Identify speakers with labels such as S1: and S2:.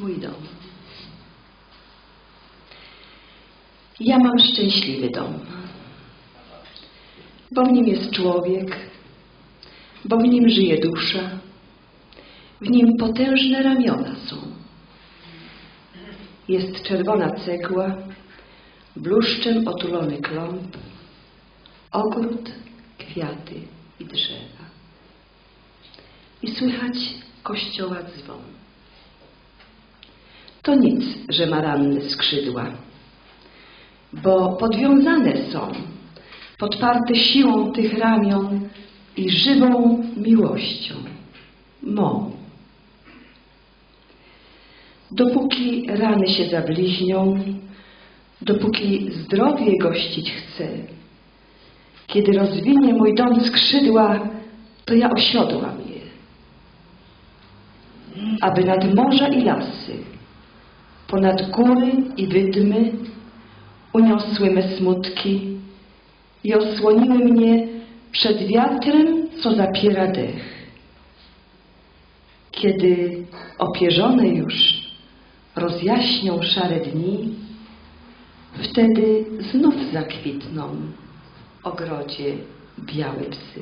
S1: mój dom. Ja mam szczęśliwy dom, bo w nim jest człowiek, bo w nim żyje dusza, w nim potężne ramiona są. Jest czerwona cegła, bluszczem otulony kląb, ogród, kwiaty i drzewa. I słychać kościoła dzwon. To nic, że ma ranne skrzydła, bo podwiązane są, podparte siłą tych ramion i żywą miłością, mą. Dopóki rany się zabliźnią, dopóki zdrowie gościć chcę, kiedy rozwinie mój dom skrzydła, to ja osiodłam je, aby nad morza i lasy, ponad góry i wydmy uniosły me smutki i osłoniły mnie przed wiatrem, co zapiera dech. Kiedy opierzone już rozjaśnią szare dni, wtedy znów zakwitną w ogrodzie białe psy.